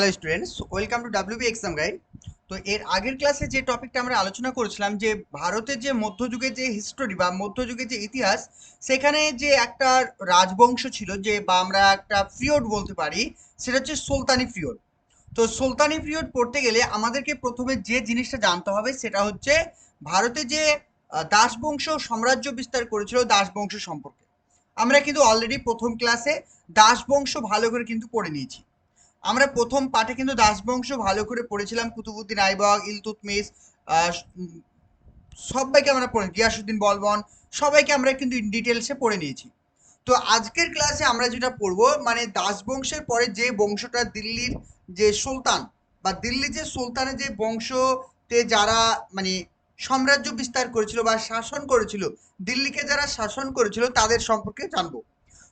Hello students welcome to WB exam guide তো এর আগের ক্লাসে যে টপিকটা আমরা আলোচনা করেছিলাম, যে ভারতের যে মধ্যযুগের যে হিস্টোরি বা মধ্যযুগের যে ইতিহাস, সেখানে যে একটা রাজবংশ ছিল, যে বা আমরা একটা পিরিয়ড বলতে পারি, সেটা হচ্ছে সুলতানি পিরিয়ড তো সুলতানি পিরিয়ড পড়তে গেলে আমাদেরকে প্রথমে যে জিনিসটা জানতে হবে, সেটা হচ্ছে ভারতে যে দাসবংশ সাম্রাজ্য বিস্তার করেছিল দাসবংশ সম্পর্কে। আমরা কিন্তু অলরেডি প্রথম ক্লাসে দাসবংশ ভালো করে কিন্তু পড়ে নিয়েছি। আমরা প্রথম পাঠে কিন্তু দাসবংশ ভালো করে পড়েছিলাম কুতুবুদ্দিন আইবক ইলতুতমিশ আহ, সবাইকে আমরা পড়ে গিয়াসুদ্দিন বলবন সবাইকে আমরা কিন্তু ডিটেলসে পড়ে নিয়েছি। তো আজকের ক্লাসে আমরা যেটা পড়ব মানে দাসবংশের পরে যে বংশটা দিল্লির যে সুলতান বা দিল্লি যে সুলতানের যে বংশতে যারা মানে সাম্রাজ্য বিস্তার করেছিল বা শাসন করেছিল দিল্লিকে যারা শাসন করেছিল তাদের সম্পর্কে জানব।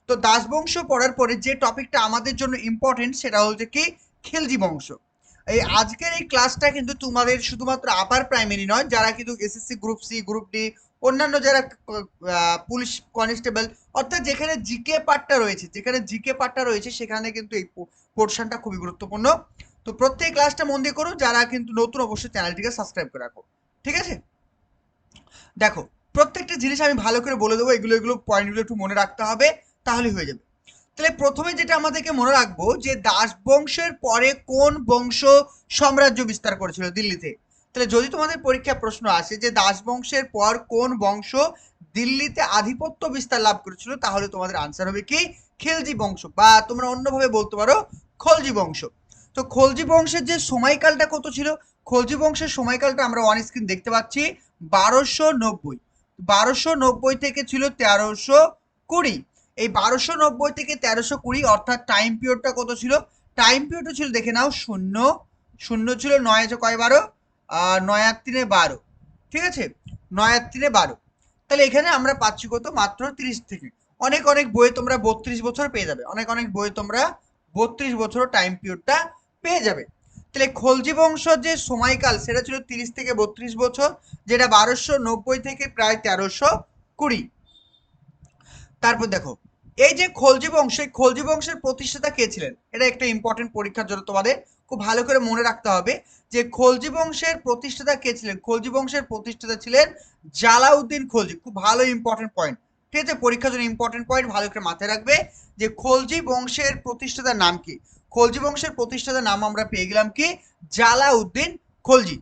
তো দাসবংশ পড়ার পরে যে টপিকটা আমাদের জন্য ইম্পর্টেন্ট সেটা হচ্ছে কি? খিলজি বংশ। এই আজকের এই ক্লাসটা কিন্তু তোমাদের শুধুমাত্র আপার প্রাইমারি নয়, যারা কিন্তু SSC group C group D অন্যান্য যারা পুলিশ কনস্টেবল অর্থাৎ যেখানে জিকে পার্টটা রয়েছে, যেখানে জিকে পার্টটা রয়েছে, সেখানে কিন্তু এই পোর্শনটা খুবই গুরুত্বপূর্ণ। তো প্রত্যেক ক্লাসটা মন দিয়ে করো, যারা কিন্তু নতুন অবশ্যই চ্যানেলটিকে সাবস্ক্রাইব করে রাখো। ঠিক আছে? দেখো, প্রত্যেকটা জিনিস আমি ভালো করে বলে দেবো, এগুলো এগুলো পয়েন্টগুলো একটু মনে রাখতে হবে। তাহলে হয়ে যাবে। তাহলে প্রথমে যেটা আমাদেরকে মনে রাখব যে দাস বংশের পরে কোন বংশ সাম্রাজ্য বিস্তার করেছিল দিল্লিতে? তাহলে যদি তোমাদের পরীক্ষায় প্রশ্ন আসে যে দাস বংশের পর কোন বংশ দিল্লিতে আধিপত্য বিস্তার লাভ করেছিল, তাহলে তোমাদের আনসার হবে কি? খিলজি বংশ বা তোমরা অন্যভাবে বলতে পারো খলজি বংশ। তো খলজি বংশের যে সময়কালটা কত ছিল? খলজি বংশের সময়কালটা আমরা অন স্ক্রিন দেখতে পাচ্ছি বারোশো নব্বই। বারোশো নব্বই থেকে ছিল তেরোশো কুড়ি। এই বারোশো নব্বই থেকে তেরোশো কুড়ি, অর্থাৎ টাইম পিরিয়ডটা কত ছিল? টাইম পিরিয়ডটা ছিল, দেখে নাও, শূন্য। শূন্য ছিল নয় আছে কয় বারো? নয় আর তিনে বারো। ঠিক আছে? নয় আর তিনে বারো। তাহলে এখানে আমরা পাচ্ছি কত? মাত্র তিরিশ থেকে। অনেক অনেক বইয়ে তোমরা বত্রিশ বছর পেয়ে যাবে। অনেক অনেক বইয়ে তোমরা বত্রিশ বছর টাইম পিরিয়ডটা পেয়ে যাবে। তাহলে খলজি বংশ যে সময়কাল, সেটা ছিল তিরিশ থেকে বত্রিশ বছর, যেটা বারোশো নব্বই থেকে প্রায় তেরোশো কুড়ি। তারপর দেখো এই যে খলজি বংশ, এই খলজি বংশের প্রতিষ্ঠাতা কে ছিলেন? এটা একটা ইম্পর্টেন্ট পরীক্ষার জন্য তোমাদের খুব ভালো করে মনে রাখতে হবে যে খলজি বংশের প্রতিষ্ঠাতা কে ছিলেন? খলজি বংশের প্রতিষ্ঠাতা ছিলেন জালাউদ্দিন খলজি। খুব ভালো ইম্পর্টেন্ট পয়েন্ট ঠিক আছে? পরীক্ষার জন্য ইম্পর্টেন্ট পয়েন্ট ভালো করে মাথায় রাখবে যে খলজি বংশের প্রতিষ্ঠাতার নাম কি? খলজি বংশের প্রতিষ্ঠাতার নাম আমরা পেয়ে গেলাম কি? জালাউদ্দিন খলজি।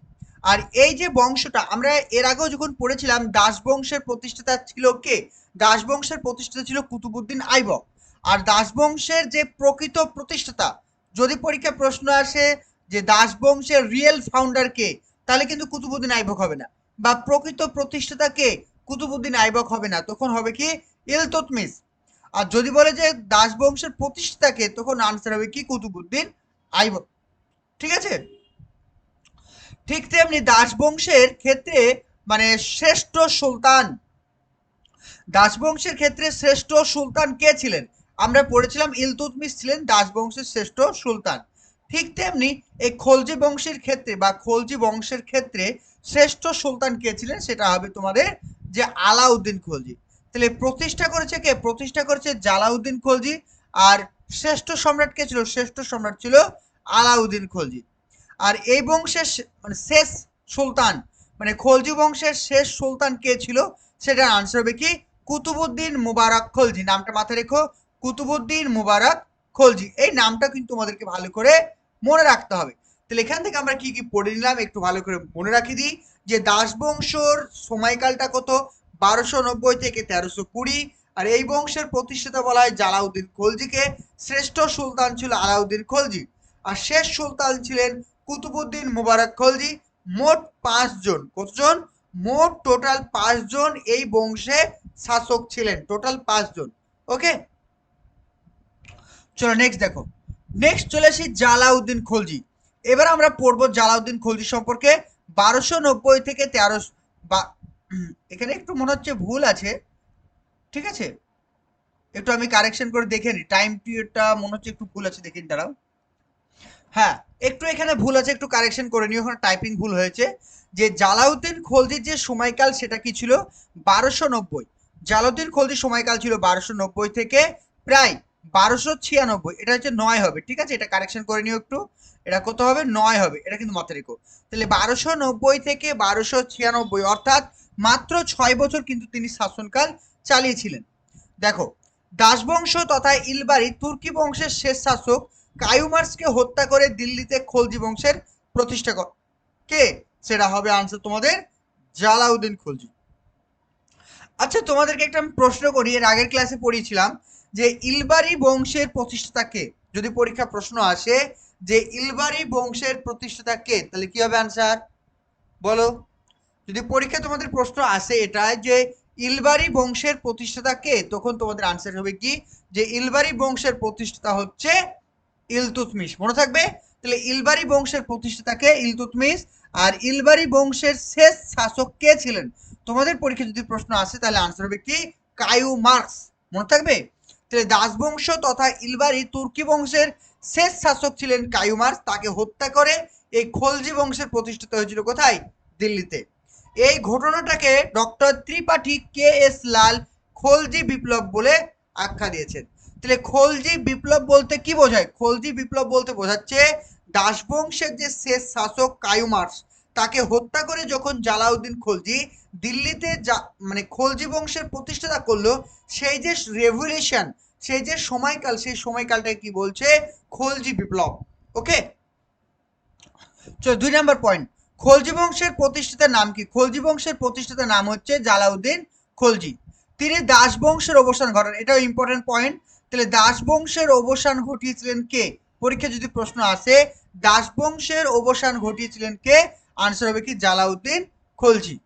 আর এই যে বংশটা, আমরা এর আগেও যখন পড়েছিলাম, দাস বংশের প্রতিষ্ঠাতা ছিল কে? দাস বংশের প্রতিষ্ঠাতা ছিল কুতুবুদ্দিন আইবক। আর দাস বংশের যে প্রকৃত প্রতিষ্ঠাতা, যদি পরীক্ষায় প্রশ্ন আসে যে দাস বংশের রিয়েল ফাউন্ডার কে, তাহলে কিন্তু কুতুবুদ্দিন আইবক হবে না। বা প্রকৃত প্রতিষ্ঠাতা কে? কুতুবুদ্দিন আইবক হবে না। তখন হবে কি? ইলতুতমিশ আর যদি বলে যে দাস বংশের প্রতিষ্ঠাতা কে, তখন আনসার হবে কি? কুতুবুদ্দিন আইবক। ঠিক আছে? ঠিক তেমনি দাসবংশের ক্ষেত্রে মানে শ্রেষ্ঠ সুলতান। দাসবংশের ক্ষেত্রে শ্রেষ্ঠ সুলতান কে ছিলেন? আমরা পড়েছিলাম ইলতুতমিশ ছিলেন দাসবংশের শ্রেষ্ঠ সুলতান। ঠিক তেমনি এই খলজি বংশের ক্ষেত্রে বা খলজি বংশের ক্ষেত্রে শ্রেষ্ঠ সুলতান কে ছিলেন সেটা হবে তোমাদের যে আলাউদ্দিন খলজি। তাহলে প্রতিষ্ঠা করেছে কে? প্রতিষ্ঠা করেছে জালাউদ্দিন খলজি। আর শ্রেষ্ঠ সম্রাট কে ছিল? শ্রেষ্ঠ সম্রাট ছিল আলাউদ্দিন খলজি। আর এই বংশের মানে শেষ সুলতান মানে খলজি বংশের শেষ সুলতান কে ছিল? সেটার আনসার হবে কি? কুতুবুদ্দিন মুবারক খলজি। নামটা মাথায় রেখো। কুতুবুদ্দিন মুবারক খলজি। এই নামটা কিন্তু তোমাদেরকে ভালো করে মনে রাখতে হবে। তাহলে এখান থেকে আমরা কি কি পড়ে নিলাম একটু ভালো করে মনে রাখি দিই। যে দাস বংশর সময়কালটা কত? বারোশো নব্বই থেকে তেরোশো কুড়ি। আর এই বংশের প্রতিষ্ঠাতা বলা হয় জালাউদ্দিন খলজিকে। শ্রেষ্ঠ সুলতান ছিল আলাউদ্দিন খলজি। আর শেষ সুলতান ছিলেন কুতুবুদ্দিন মুবারক খলজি, মোট পাঁচজন কতজন? মোট টোটাল পাঁচজন এই বংশে শাসক ছিলেন। টোটাল পাঁচজন ওকে? চলো নেক্সট দেখো। নেক্সট চলে আসি জালাউদ্দিন খলজি। এবার আমরা পড়ব জালাউদ্দিন খলজি সম্পর্কে। বারোশো নব্বই থেকে তেরোশো বা এখানে একটু মনে হচ্ছে ভুল আছে। ঠিক আছে? একটু আমি কারেকশন করে দেখে নিই টাইম পিরিয়ডটা মনে হচ্ছে একটু ভুল আছে। দেখে নিই দাঁড়াও। হ্যাঁ একটু এখানে ভুল আছে, একটু কারেকশন করে নিও, ওখানে টাইপিং ভুল হয়েছে। যে জালাউদ্দিন খলজির যে সময়কাল সেটা কি ছিল? বারোশো নব্বই। জালাউদ্দিন খলজির সময়কাল ছিল বারোশো নব্বই থেকে প্রায় বারোশো ছিয়ানব্বই। এটা হচ্ছে নয় হবে, ঠিক আছে? এটা কারেকশন করে নিও একটু। এটা কত হবে? নয় হবে। এটা কিন্তু মাথায় রেখো। তাহলে বারোশো নব্বই থেকে বারোশো ছিয়ানব্বই, অর্থাৎ মাত্র ছয় বছর কিন্তু তিনি শাসনকাল চালিয়েছিলেন। দেখো, দাসবংশ তথা ইলবারি তুর্কি বংশের শেষ শাসক কায়ুমার্সকে হত্যা করে দিল্লিতে খলজি বংশের প্রতিষ্ঠা কর কে? সেটা হবে আনসার তোমাদের জালাউদ্দিন খলজি। আচ্ছা তোমাদেরকে একটা আমি প্রশ্ন করি, এর আগের ক্লাসে পড়িয়েছিলাম যে ইলবারি বংশের প্রতিষ্ঠাতা কে? যদি পরীক্ষা প্রশ্ন আসে যে ইলবারি বংশের প্রতিষ্ঠাতা কে? তাহলে কি হবে আনসার বলো। যদি পরীক্ষা তোমাদের প্রশ্ন আসে এটা যে ইলবারি বংশের প্রতিষ্ঠাতা কে? তখন তোমাদের আনসার হবে কি? যে ইলবারি বংশের প্রতিষ্ঠাতা হচ্ছে ইলতুতমিশ, মনে থাকবে? তাহলে ইলবারি বংশের প্রতিষ্ঠাতা কে ইলতুতমিশ আর ইলবারি বংশের শেষ শাসক কে ছিলেন? তোমাদের পরীক্ষা যদি প্রশ্ন আসে, তাহলে আনসার হবে কি? কায়ু মার্কস, মনে থাকবে? তাহলে দাসবংশ তথা ইলবারি তুর্কি বংশের শেষ শাসক ছিলেন কায়ু কায়ুমার্স তাকে হত্যা করে এই খলজি বংশের প্রতিষ্ঠিত হয়েছিল কোথায়? দিল্লিতে। এই ঘটনাটাকে doctor Tripathi K S Lal Khalji বিপ্লব বলে আখ্যা দিয়েছেন। তাহলে খলজি বিপ্লব বলতে কি বোঝায়? খলজি বিপ্লব বলতে বোঝাচ্ছে দাসবংশের যে শেষ শাসক কায়ুমার্স তাকে হত্যা করে যখন জালাউদ্দিন খলজি দিল্লিতে যা মানে খলজি বংশের প্রতিষ্ঠাতা করল, সেই যে রেভলিউশন সেই যে সময়কাল, সেই সময়কালটাকে কি বলছে? খলজি বিপ্লব ওকে দুই নাম্বার পয়েন্ট খলজি বংশের প্রতিষ্ঠাতার নাম কি? খলজি বংশের প্রতিষ্ঠাতার নাম হচ্ছে জালাউদ্দিন খলজি। তিনি দাস বংশের অবসান ঘটান, এটাও ইম্পর্টেন্ট পয়েন্ট তাহলে দাস বংশের অবসান ঘটিয়েছিলেন কে? পরীক্ষা যদি প্রশ্ন আসে দাস বংশের অবসান ঘটিয়েছিলেন কে? আনসার হবে কি? জালাউদ্দিন খলজি।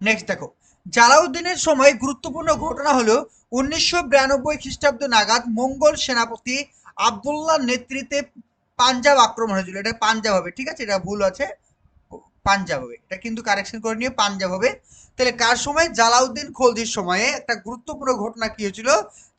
নেক্সট দেখো। জালাউদ্দিনের সময় গুরুত্বপূর্ণ ঘটনা হলো উনিশশো বিরানব্বই খ্রিস্টাব্দ নাগাদ মঙ্গল সেনাপতি আবদুল্লাহ নেতৃত্বে পাঞ্জাব আক্রমণ হয়েছিল। এটা পাঞ্জাব হবে, ঠিক আছে? এটা ভুল আছে। পাঞ্জাব হবে। এটা কিন্তু কারেকশন করে নিয়ে পাঞ্জাব হবে। তাহলে কার সময়? জালাউদ্দিন খলজির সময়ে একটা গুরুত্বপূর্ণ ঘটনা কি হয়েছিল?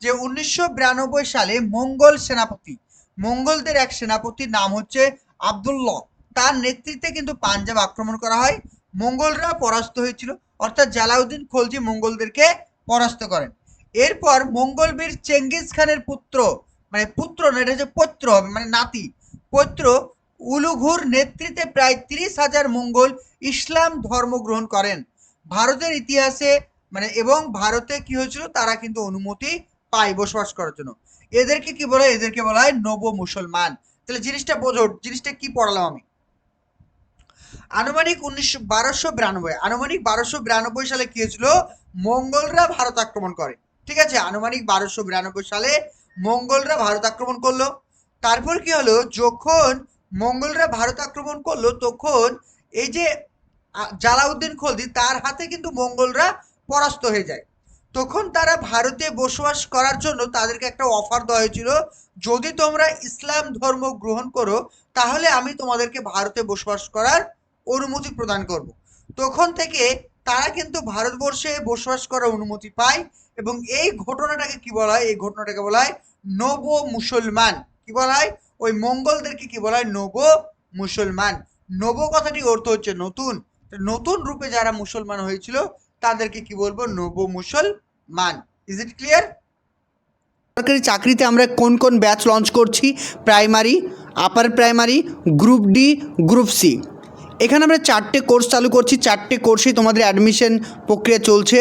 যে উনিশশো বিরানব্বই সালে মঙ্গল সেনাপতি, মঙ্গলদের এক সেনাপতির নাম হচ্ছে আবদুল্লাহ। তার নেতৃত্বে কিন্তু পাঞ্জাব আক্রমণ করা হয়। মঙ্গলরা পরাস্ত হয়েছিল। অর্থাৎ জালাউদ্দিন খলজি মঙ্গলদেরকে পরাস্ত করেন। এরপর মঙ্গল বীর চেঙ্গিস খানের পুত্র মানে পুত্র না, এটা হচ্ছে পৈত্র হবে মানে নাতি পৈত্র উলুঘুর নেতৃত্বে প্রায় তিরিশ হাজার মঙ্গল ইসলাম ধর্ম গ্রহণ করেন। ভারতের ইতিহাসে মানে এবং ভারতে কি হয়েছিল, তারা কিন্তু অনুমতি পায় বসবাস করার জন্য। এদেরকে কি বলা? এদেরকে বলা হয় নব মুসলমান। তাহলে জিনিসটা বোঝো, জিনিসটা কি পড়ালাম আমি? আনুমানিক উনিশশো বারোশো বিরানব্বই, আনুমানিক বারোশো বিরানব্বই সালে কি হয়েছিল? মঙ্গলরা ভারত আক্রমণ করে। ঠিক আছে, আনুমানিক বারোশো বিরানব্বই সালে মঙ্গলরা ভারত আক্রমণ করল। তারপর কি হলো? যখন মঙ্গলরা ভারত আক্রমণ করল তখন এই যে জালাউদ্দিন খলজি, তার হাতে কিন্তু মঙ্গলরা পরাস্ত হয়ে যায়। তখন তারা ভারতে বসবাস করার জন্য তাদেরকে একটা অফার দেওয়া হয়েছিল, যদি তোমরা ইসলাম ধর্ম গ্রহণ করো, তাহলে আমি তোমাদেরকে ভারতে বসবাস করার অনুমতি প্রদান করব। তখন থেকে তারা কিন্তু ভারতবর্ষে বসবাস করার অনুমতি পায় এবং এই ঘটনাটাকে কি বলা হয়? এই ঘটনাটাকে বলা হয় নব মুসলমান কি বলা হয়? ওই মঙ্গলদেরকে কি বলা হয়? নব মুসলমান। নব কথাটি অর্থ হচ্ছে নতুন। নতুন রূপে যারা মুসলমান হয়েছিল, তাদেরকে কি বলব? নব মুসলমান। ইজ ইট ক্লিয়ার সরকারি চাকরিতে আমরা কোন কোন ব্যাচ লঞ্চ করছি? Primary upper primary group D group C এখানে আমরা চারটে কোর্স চালু করছি। চারটে কোর্সেই তোমাদের অ্যাডমিশন প্রক্রিয়া চলছে।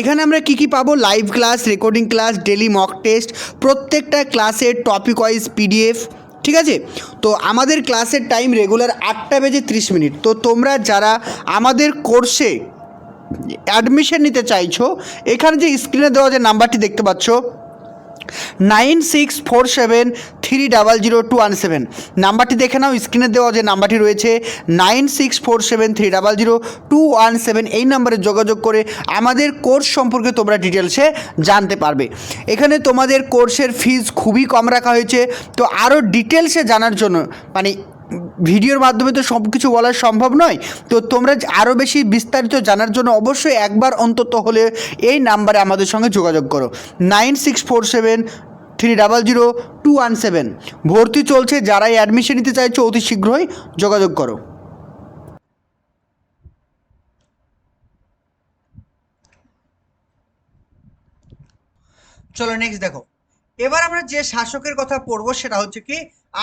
এখানে আমরা কি কি পাবো? Live class recording class daily mock test প্রত্যেকটা ক্লাসের টপিক ওয়াইজ পিডিএফ ঠিক আছে? তো আমাদের ক্লাসের টাইম রেগুলার আটটা বেজে ত্রিশ মিনিট তো তোমরা যারা আমাদের কোর্সে অ্যাডমিশন নিতে চাইছো, এখানে যে স্ক্রিনে দেওয়া যে নাম্বারটি দেখতে পাচ্ছ nine six four seven three double zero two one seven. নাম্বারটি দেখে নাও, স্ক্রিনে দেওয়া যে নাম্বারটি রয়েছে, nine six four seven three double zero two one seven. এই নাম্বারে যোগাযোগ করে আমাদের কোর্স সম্পর্কে তোমরা ডিটেলসে জানতে পারবে। এখানে তোমাদের কোর্সের ফিজ খুবই কম রাখা হয়েছে। তো আরও ডিটেলসে জানার জন্য মানে ভিডিওর মাধ্যমে তো সব কিছু বলা সম্ভব নয়। তো তোমরা আরও বেশি বিস্তারিত জানার জন্য অবশ্যই একবার অন্তত হলে এই নাম্বারে আমাদের সঙ্গে যোগাযোগ করো। Nine six four seven three double zero two one seven. ভর্তি চলছে, যারাই অ্যাডমিশন নিতে চাইছো অতি শীঘ্রই যোগাযোগ করো। চলো নেক্সট দেখো। এবার আমরা যে শাসকের কথা পড়ব সেটা হচ্ছে কি?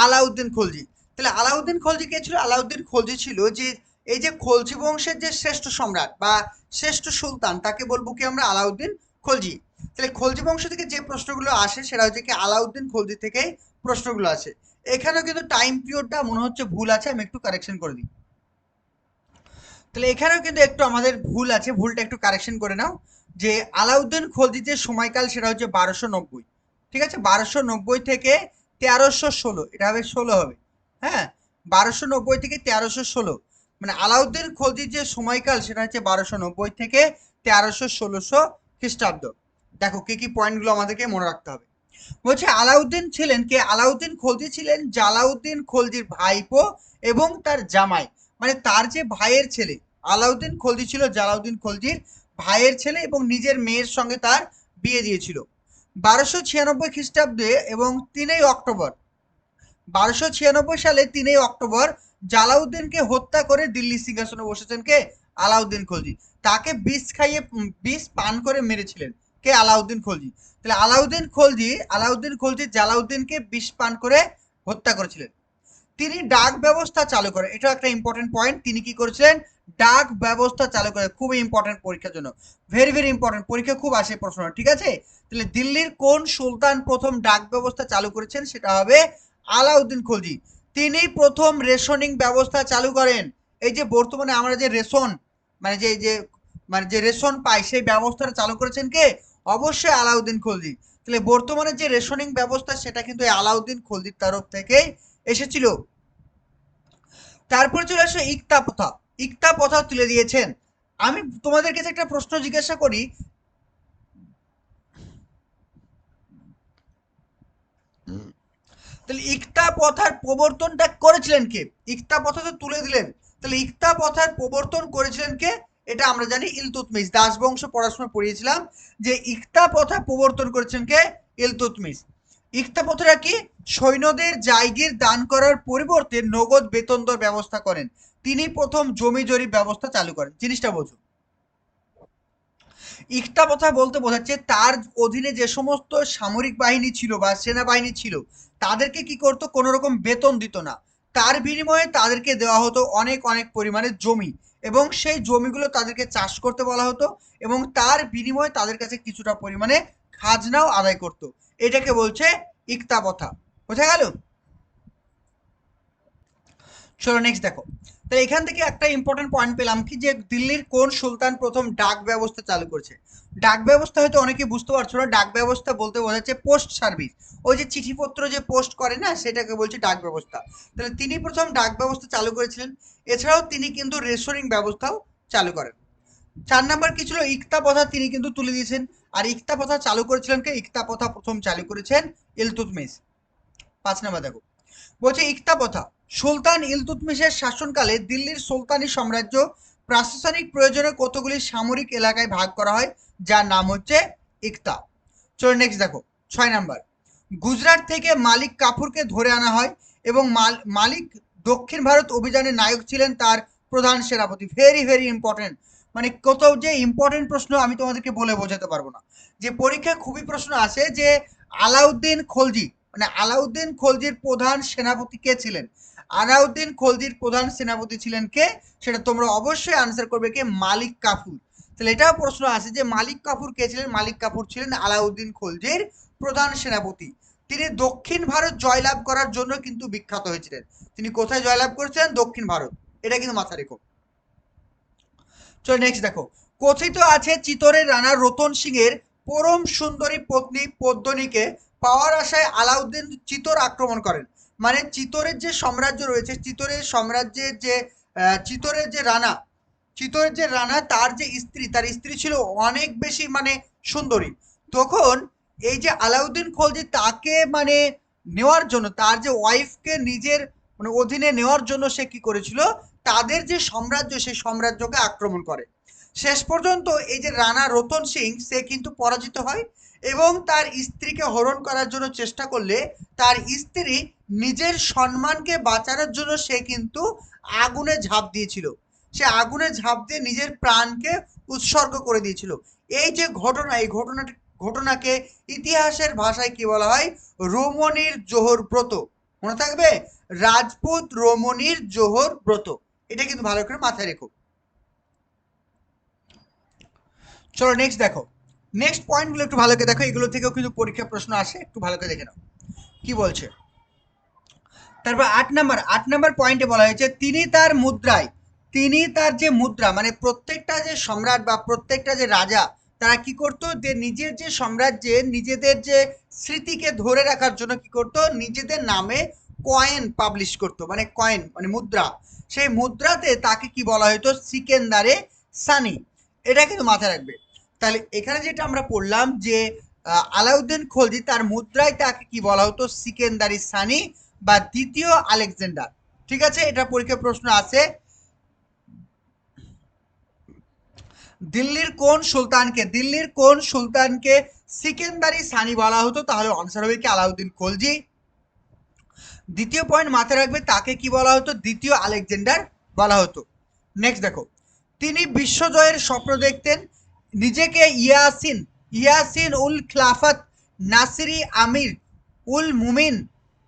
আলাউদ্দিন খলজি। তাহলে আলাউদ্দিন খলজি কে ছিল? আলাউদ্দিন খলজি ছিল যে, এই যে খলজি বংশের যে শ্রেষ্ঠ সম্রাট বা শ্রেষ্ঠ সুলতান, তাকে বলব কি আমরা? আলাউদ্দিন খলজি। তাহলে খলজি বংশ থেকে যে প্রশ্নগুলো আসে, সেটা হচ্ছে কি আলাউদ্দিন খলজি থেকেই প্রশ্নগুলো আসে। এখানেও কিন্তু টাইম পিরিয়ডটা মনে হচ্ছে ভুল আছে, আমি একটু কারেকশন করে দিই। তাহলে এখানেও কিন্তু একটু আমাদের ভুল আছে, ভুলটা একটু কারেকশন করে নাও। যে আলাউদ্দিন খলজির যে সময়কাল, সেটা হচ্ছে বারোশো নব্বই। ঠিক আছে? বারোশো নব্বই থেকে তেরোশো ষোলো, এটা হবে ষোলো হবে। হ্যাঁ বারোশো নব্বই থেকে তেরোশো ষোলো। মানে আলাউদ্দিন খলজির যে সময়কাল, সেটা হচ্ছে বারোশো নব্বই থেকে তেরোশো ষোলোশো খ্রিস্টাব্দ। দেখো, কি কি পয়েন্টগুলো আমাদেরকে মনে রাখতে হবে। বলছে, আলাউদ্দিন ছিলেন কে? আলাউদ্দিন খলজি ছিলেন জালাউদ্দিন খলজির ভাইপো এবং তার জামাই। মানে তার যে ভাইয়ের ছেলে, আলাউদ্দিন খলজি ছিল জালাউদ্দিন খলজির ভাইয়ের ছেলে এবং নিজের মেয়ের সঙ্গে তার বিয়ে দিয়েছিল। বারোশো ছিয়ানব্বই খ্রিস্টাব্দে এবং তিনই অক্টোবর বারোশো ছিয়ানব্বই সালে তিনই অক্টোবর জালাউদ্দিনকে হত্যা করে দিল্লি সিংহাসনে বসেছেন কে? আলাউদ্দিন খলজি। তাকে বিষ খাইয়ে বিষ পান করে মেরেছিলেন কে? আলাউদ্দিন খলজি। তাহলে আলাউদ্দিন খলজি আলাউদ্দিন খলজি জালাউদ্দিনকে বিষ পান করে হত্যা করেছিলেন। তিনি ডাক ব্যবস্থা চালু করেন। এটা একটা ইম্পর্টেন্ট পয়েন্ট তিনি কি করেছিলেন? ডাক ব্যবস্থা চালু করে খুবই ইম্পর্টেন্ট পরীক্ষার জন্য। ভেরি ভেরি ইম্পর্টেন্ট পরীক্ষা খুব আসে প্রশ্ন, ঠিক আছে? তাহলে দিল্লির কোন সুলতান প্রথম ডাক ব্যবস্থা চালু করেছেন সেটা হবে আলাউদ্দিন খলজি। তিনি প্রথম রেশনিং ব্যবস্থা চালু করেন। এই যে বর্তমানে আমরা যে রেশন মানে যে যে মানে যে রেশন পাই, সেই ব্যবস্থাটা চালু করেছেন কে? অবশ্যই আলাউদ্দিন খলজি। তাহলে বর্তমানে যে রেশনিং ব্যবস্থা, সেটা কিন্তু আলাউদ্দিন খলজির তরফ থেকেই এসেছিল। তারপরে চলে আসে ইকতা প্রথা ইকতা প্রথা তুলে দিয়েছেন। আমি তোমাদের কাছে একটা প্রশ্ন জিজ্ঞাসা করি তাহলে ইকতা প্রথার প্রবর্তনটা করেছিলেন কে? ইকতা প্রথা তো তুলে দিলেন। তাহলে ইকতা প্রথার প্রবর্তন করেছিলেন কে? এটা আমরা জানি ইলতুতমিশ দাসবংশ পড়াশোনা পড়িয়েছিলাম যে ইকতা প্রথা প্রবর্তন করেছেন কে? ইলতুতমিস ইকতা প্রথাটা কি? সৈন্যদের জায়গির দান করার পরিবর্তে নগদ বেতন দর ব্যবস্থা করেন। তিনি প্রথম জমি জরিপ ব্যবস্থা চালু করেন। জিনিসটা বোঝো। ইকতা প্রথা বলতে বোঝাচ্ছে, তার অধীনে যে সমস্ত সামরিক বাহিনী ছিল বা সেনাবাহিনী ছিল, তাদেরকে কি করতো? কোনো রকম বেতন দিত না। তার বিনিময়ে তাদেরকে দেওয়া হতো অনেক অনেক পরিমাণে জমি এবং সেই জমিগুলো তাদেরকে চাষ করতে বলা হতো এবং তার বিনিময়ে তাদের কাছে কিছুটা পরিমাণে খাজনাও আদায় করতো। এটাকে বলছে ইকতা প্রথা বোঝা গেল? চলো নেক্সট দেখো। তাহলে এখান থেকে একটা ইম্পর্টেন্ট পয়েন্ট পেলাম কি যে দিল্লির কোন সুলতান প্রথম ডাক ব্যবস্থা চালু করেছে? ডাক ব্যবস্থা হয়তো অনেকে বুঝতে পারছ না, ডাক ব্যবস্থা বলতে বোঝাচ্ছে পোস্ট সার্ভিস ওই যে চিঠিপত্র যে পোস্ট করে না, সেটাকে বলছে ডাক ব্যবস্থা। তাহলে তিনি প্রথম ডাক ব্যবস্থা চালু করেছিলেন, এছাড়াও তিনি কিন্তু রেশনিং ব্যবস্থাও চালু করেন। চার নাম্বার কি ছিল? ইকতা প্রথা তিনি কিন্তু তুলে দিয়েছেন। আর ইকতা প্রথা চালু করেছিলেন কে? ইকতা প্রথা প্রথম চালু করেছেন ইলতুতমিশ পাঁচ নাম্বার দেখো। বলছে, ইকতা প্রথা সুলতান ইলতুতমিশের শাসনকালে দিল্লির সুলতানি সাম্রাজ্য প্রশাসনিক প্রয়োজনে কতগুলি সামরিক এলাকায় ভাগ করা হয়? যার নাম হচ্ছে ইকতা। চলো নেক্সট দেখো, ছয় নাম্বার। গুজরাট থেকে মালিক কাপুরকে ধরে আনা হয় এবং মাল- মালিক দক্ষিণ ভারত অভিযানের নায়ক ছিলেন তার প্রধান সেনাপতি। ভেরি ভেরি ইম্পর্টেন্ট মানে কত যে ইম্পর্টেন্ট প্রশ্ন আমি তোমাদেরকে বলে বোঝাতে পারব না। যে পরীক্ষায় খুবই প্রশ্ন আসে যে, আলাউদ্দিন খলজি মানে আলাউদ্দিন খলজির প্রধান সেনাপতি কে ছিলেন? আলাউদ্দিন খলজির প্রধান সেনাপতি ছিলেন কে? সেটা তোমরা অবশ্যই আনসার করবে কে? মালিক কাপুর তাহলে এটাও প্রশ্ন আছে যে মালিক কাপুর কে ছিলেন? মালিক কাপুর ছিলেন আলাউদ্দিন খলজির প্রধান সেনাপতি। তিনি দক্ষিণ ভারত জয়লাভ করার জন্য কিন্তু বিখ্যাত হয়েছিলেন। তিনি কোথায় জয়লাভ করেছিলেন? দক্ষিণ ভারত। এটা কিন্তু মাথা রেখো। চলো নেক্সট দেখো। কথিত আছে চিতরের রানা রতন সিং এর পরম সুন্দরী পত্নী পদ্মনীকে পাওয়ার আশায় আলাউদ্দিন চিতর আক্রমণ করেন। মানে চিতরের যে সাম্রাজ্য রয়েছে, চিতরের সাম্রাজ্যের যে চিতরের যে রানা, চিতরের যে রানা, তার যে স্ত্রী, তার স্ত্রী ছিল অনেক বেশি মানে সুন্দরী। তখন এই যে আলাউদ্দিন খলজি তাকে মানে নেওয়ার জন্য, তার যে ওয়াইফকে নিজের মানে অধীনে নেওয়ার জন্য সে কি করেছিল? তাদের যে সাম্রাজ্য, সেই সাম্রাজ্যকে আক্রমণ করে। শেষ পর্যন্ত এই যে রানা রতন সিং, সে কিন্তু পরাজিত হয় এবং তার স্ত্রীকে হরণ করার জন্য চেষ্টা করলে তার স্ত্রী নিজের সম্মানকে বাঁচানোর জন্য সে কিন্তু আগুনে ঝাঁপ দিয়েছিল। সে আগুনে ঝাঁপ দিয়ে নিজের প্রাণকে উৎসর্গ করে দিয়েছিল। এই যে ঘটনা, এই ঘটনাটি ঘটনাকে ইতিহাসের ভাষায় কি বলা হয়? রোমনির জোহর ব্রত। মনে থাকবে? রাজপুত রোমনির জোহর ব্রত। এটা কিন্তু ভালো করে মাথায় রেখো। চলো নেক্সট দেখো। নেক্সট পয়েন্টগুলো একটু ভালো করে দেখো, এগুলো থেকেও কিন্তু পরীক্ষা প্রশ্ন আসে, একটু ভালো করে দেখে নাও। কি বলছে? তারপর আট নাম্বার আট নাম্বার পয়েন্টে বলা হয়েছে, তিনি তার মুদ্রায়, তিনি তার যে মুদ্রা মানে প্রত্যেকটা যে সম্রাট বা প্রত্যেকটা যে রাজা, তারা কি করতো? যে নিজের যে সাম্রাজ্যে, নিজেদের যে স্মৃতিকে ধরে রাখার জন্য কি করতো? নিজেদের নামে কয়েন পাবলিশ করতো মানে কয়েন মানে মুদ্রা। সেই মুদ্রাতে তাকে কি বলা হতো সিকেন্দারে সানি। এটা কিন্তু মাথায় রাখবে। তাহলে এখানে যেটা আমরা পড়লাম যে আলাউদ্দিন খলজি তার মুদ্রায় তাকে কি বলা হতো? সিকেন্দারি সানি বা দ্বিতীয় আলেকজান্ডার। ঠিক আছে? এটা পরীক্ষা প্রশ্ন আছে। দিল্লির কোন সুলতানকে, দিল্লির কোন সুলতানকে সিকেন্দারি সানি বলা হতো? তাহলে আনসার হবে কি আলাউদ্দিন খলজি। দ্বিতীয় পয়েন্ট মাথায় রাখবে, তাকে কি বলা হতো? দ্বিতীয় আলেকজান্ডার বলা হতো। নেক্সট দেখো। তিনি বিশ্বজয়ের স্বপ্ন দেখতেন। নিজেকে ইয়াসিন ইয়াসিন উল খিলাফত নাসিরি আমির উল মুমিন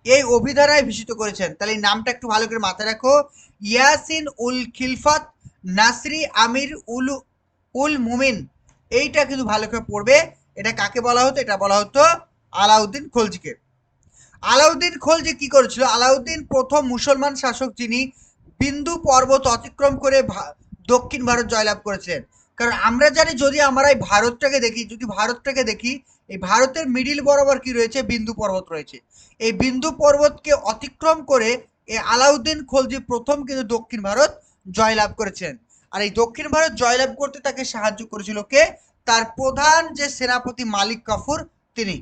এই অভিধারায় ভূষিত করেছেন। তাহলে এই নামটা একটু ভালো করে মাথায় রাখো। ইয়াসিন উল খিলফত নাসরি আমির উল উল মুমিন। এইটা কিন্তু ভালো করে পড়বে। এটা কাকে বলা হতো? এটা বলা হতো আলাউদ্দিন খলজিকে। আলাউদ্দিন খলজি কি করেছিল? আলাউদ্দিন প্রথম মুসলমান শাসক যিনি বিন্দু পর্বত অতিক্রম করে দক্ষিণ ভারত জয়লাভ করেছিলেন। কারণ আমরা জানি যদি আমরা এই ভারতটাকে দেখি, যদি ভারতটাকে দেখি, এই ভারতের মিডিল বরাবর কি রয়েছে? বিন্দু পর্বত রয়েছে। এই বিন্দু পর্বতকে অতিক্রম করে এই আলাউদ্দিন খলজি প্রথম কিন্তু দক্ষিণ ভারত জয়লাভ করেছেন। আর এই দক্ষিণ ভারত জয়লাভ করতে তাকে সাহায্য করেছিল কে? তার প্রধান যে সেনাপতি মালিক কাফুর, তিনি।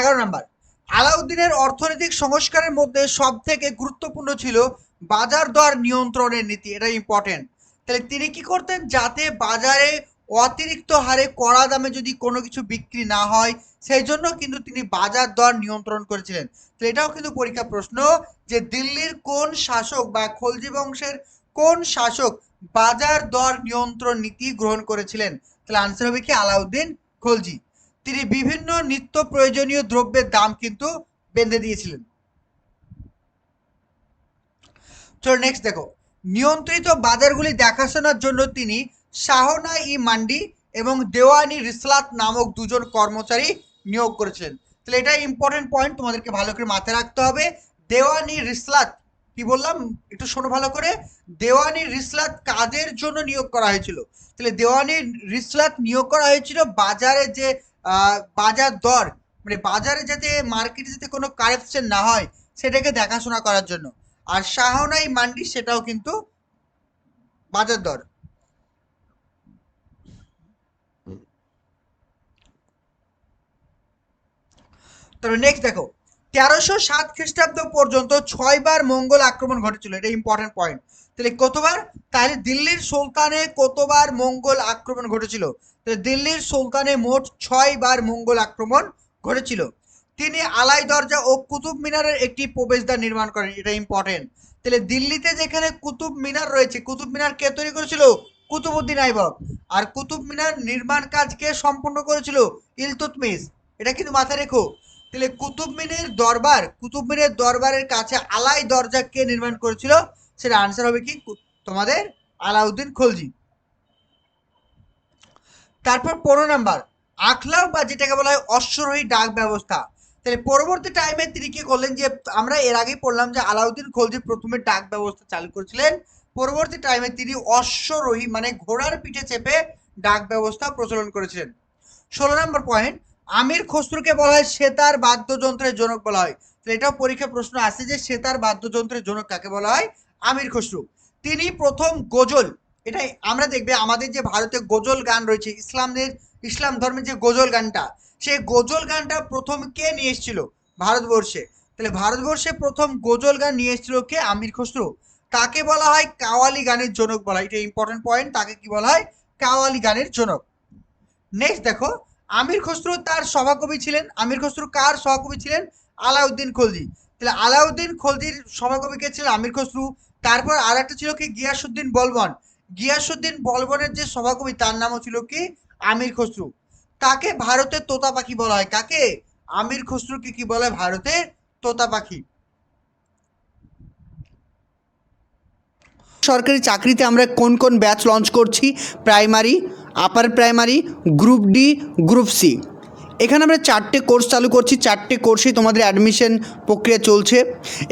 এগারো নাম্বার। আলাউদ্দিনের অর্থনৈতিক সংস্কারের মধ্যে সব থেকে গুরুত্বপূর্ণ ছিল বাজার দর নিয়ন্ত্রণের নীতি, এটা ইম্পর্টেন্ট তাহলে তিনি কি করতেন? যাতে বাজারে অতিরিক্ত হারে কড়া দামে যদি কোনো কিছু বিক্রি না হয়, সেই জন্য কিন্তু তিনি বাজার দর নিয়ন্ত্রণ করেছিলেন। তো এটাও কিন্তু পরীক্ষা প্রশ্ন যে দিল্লির কোন শাসক বা খলজি বংশের কোন শাসক বাজার দর নিয়ন্ত্রণ নীতি গ্রহণ করেছিলেন? তাহলে আনসার হবে কি? আলাউদ্দিন খলজি। তিনি বিভিন্ন নিত্য প্রয়োজনীয় দ্রব্যের দাম কিন্তু বেঁধে দিয়েছিলেন। চলো নেক্সট দেখো। নিয়ন্ত্রিত বাজারগুলি দেখাশোনার জন্য তিনি শাহনা ই মান্ডি এবং দেওয়ানি রিসলাত নামক দুজন কর্মচারী নিয়োগ করেছিলেন। তাহলে এটা ইম্পর্টেন্ট পয়েন্ট তোমাদেরকে ভালো করে মাথায় রাখতে হবে। দেওয়ানি রিসলাত, কি বললাম? একটু শোনো ভালো করে। দেওয়ানি রিসলাত কাদের জন্য নিয়োগ করা হয়েছিল? তাহলে দেওয়ানি রিসলাত নিয়োগ করা হয়েছিল বাজারে যে বাজার দর মানে বাজারে যাতে মার্কেটে যাতে কোনো কারেকশন না হয়, সেটাকে দেখাশোনা করার জন্য। আর শাহনাই মান্ডি, সেটাও কিন্তু বাজার দর। তবে নেক্সট দেখো, তেরোশো সাত খ্রিস্টাব্দ পর্যন্ত ছয়বার মঙ্গল আক্রমণ ঘটেছিল, এটা ইম্পর্টেন্ট পয়েন্ট তাহলে কতবার? তাহলে দিল্লির সুলতানে কতবার মঙ্গল আক্রমণ ঘটেছিল? তাহলে দিল্লির সুলতানে মোট ছয়বার মঙ্গল আক্রমণ ঘটেছিল। তিনি আলাই দরজা ও কুতুব মিনারের একটি প্রবেশদ্বার নির্মাণ করেন, এটা ইম্পর্টেন্ট তাহলে দিল্লিতে যেখানে কুতুব মিনার রয়েছে, কুতুব মিনার কে তৈরি করেছিল? কুতুবউদ্দিন আইবক। আর কুতুব মিনার নির্মাণ কাজ কে সম্পন্ন করেছিল? ইলতুতমিস এটা কিন্তু মাথায় রেখো। তাহলে কুতুব মিনের দরবার, কুতুব মিনের দরবারের কাছে আলাই দরজা কে নির্মাণ করেছিল? সেটা আনসার হবে কি? তোমাদের আলাউদ্দিন খলজি। তারপর পনেরো নাম্বার, আখলাও বা যেটাকে বলা হয় অশ্বরোহী ডাক ব্যবস্থা। তাহলে পরবর্তী টাইমে তিনি কি করলেন যে, আমরা এর আগেই পড়লাম যে আলাউদ্দিন খলজি প্রথমে ডাক ব্যবস্থা চালু করেছিলেন। পরবর্তী টাইমে তিনি অশ্বরোহী মানে ঘোড়ার পিঠে চেপে ডাক ব্যবস্থা প্রচলন করেছিলেন। ষোলো নম্বর পয়েন্ট আমির খসরুকে বলা হয় সেতার বাদ্যযন্ত্রের জনক বলা হয়। তো এটাও পরীক্ষা প্রশ্ন আসে যে, সেতার বাদ্যযন্ত্রের জনক কাকে বলা হয়? আমির খসরু। তিনি প্রথম গজল, এটাই আমরা দেখবে আমাদের যে ভারতে গজল গান রয়েছে ইসলামের ইসলাম ধর্মের যে গজল গানটা সেই গজল গানটা প্রথম কে নিয়ে এসেছিল? ভারতবর্ষে। তাহলে ভারতবর্ষে প্রথম গজল গান নিয়ে এসেছিল কে? আমির খসরু। তাকে বলা হয়? কাওয়ালি গানের জনক বলা এটা ইম্পর্টেন্ট পয়েন্ট তাকে কি বলা হয়? কাওয়ালি গানের জনক। নেক্সট দেখো, আমির খসরু তার সভাকবি ছিলেন। আমির খসরু কার সভাকবি ছিলেন? আলাউদ্দিন খলজি। তাহলে আলাউদ্দিন খলজির সভাকবি কে ছিলেন? আমির খসরু। তারপর আর একটা ছিল কি? গিয়াসুদ্দিন বলবন। গিয়াসুদ্দিন বলবনের যে সভাকবি, তার নামও ছিল কি? আমির খসরু। কাকে ভারতের তোতা পাখি বলা হয়? কাকে? আমির খসরুকে কি বলা ভারতের তোতা পাখি? সরকারি চাকরিতে আমরা কোন কোন ব্যাচ লঞ্চ করছি? Primary upper primary group D group C এখানে আমরা চারটে কোর্স চালু করছি। চারটে কোর্সেই তোমাদের অ্যাডমিশন প্রক্রিয়া চলছে।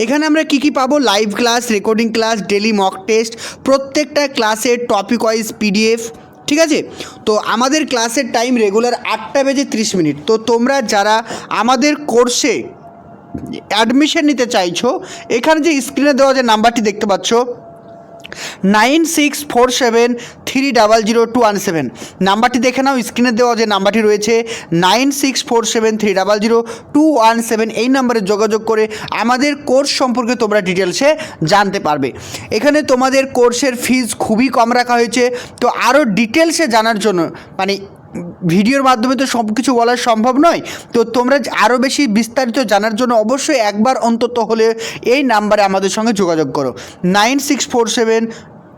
এখানে আমরা কি কি পাবো? Live class recording class daily mock test প্রত্যেকটা ক্লাসের টপিক ওয়াইজ পিডিএফ ঠিক আছে? তো আমাদের ক্লাসের টাইম রেগুলার আটটা বেজে ত্রিশ মিনিট। তো তোমরা যারা আমাদের কোর্সে অ্যাডমিশন নিতে চাইছো, এখানে যে স্ক্রিনে দেওয়া যে নাম্বারটি দেখতে পাচ্ছ nine six four seven three double zero two one seven. নাম্বারটি দেখে নাও, স্ক্রিনে দেওয়া যে নাম্বারটি রয়েছে, nine six four seven three double zero two one seven. এই নাম্বারে যোগাযোগ করে আমাদের কোর্স সম্পর্কে তোমরা ডিটেলসে জানতে পারবে। এখানে তোমাদের কোর্সের ফিজ খুবই কম রাখা হয়েছে। তো আরও ডিটেলসে জানার জন্য মানে ভিডিওর মাধ্যমে তো সব কিছু বলা সম্ভব নয়। তো তোমরা আরও বেশি বিস্তারিত জানার জন্য অবশ্যই একবার অন্তত হলে এই নাম্বারে আমাদের সঙ্গে যোগাযোগ করো। Nine six four seven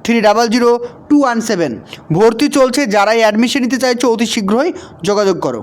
three double zero two one seven. ভর্তি চলছে, যারাই অ্যাডমিশন নিতে চাইছো অতি শীঘ্রই যোগাযোগ করো।